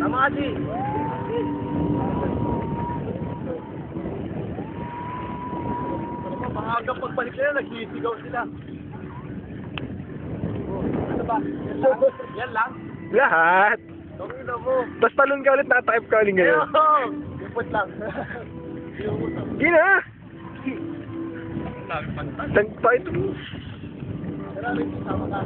Tama kasi. Maagang pagbalik nila, nagsisigaw sila. Ano ba? Yan lang? Yan lang? Lahat. Tangin na mo. Tapos talon ka ulit, naka-type ka ulit ngayon. Ayun! Ipot lang. Gina! Tagpa ito. Marami kasama ka.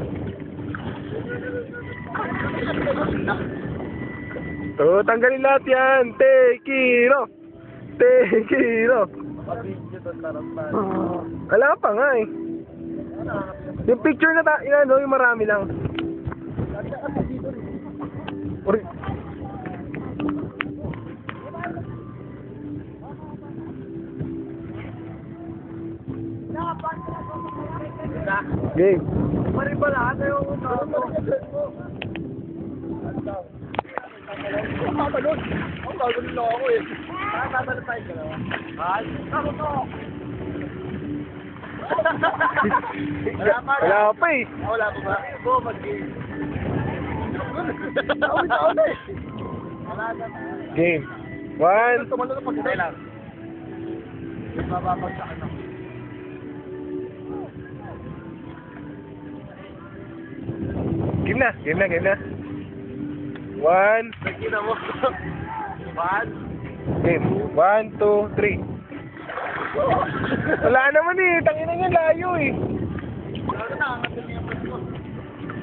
Oo, tanggalin lahat yan. Tekiro. Tekiro. Tarampan. Wala pa nga eh. Yung picture na ta, yun, ano, yung marami lang. Or, game. Mari lahat na tao? Ang tatalon lang ako eh. Tatalon tayo dalawa. Ay, ako to. Wala pa. Wala pa eh. Wala pa ba? Go, mag-game. Na. Wala na. Game. One. Tumalo na pag lang. Mababagsakan ako. Game na, game na, game na. One. One. Game. One, two, three. Wala naman eh. Tangina niya layo eh.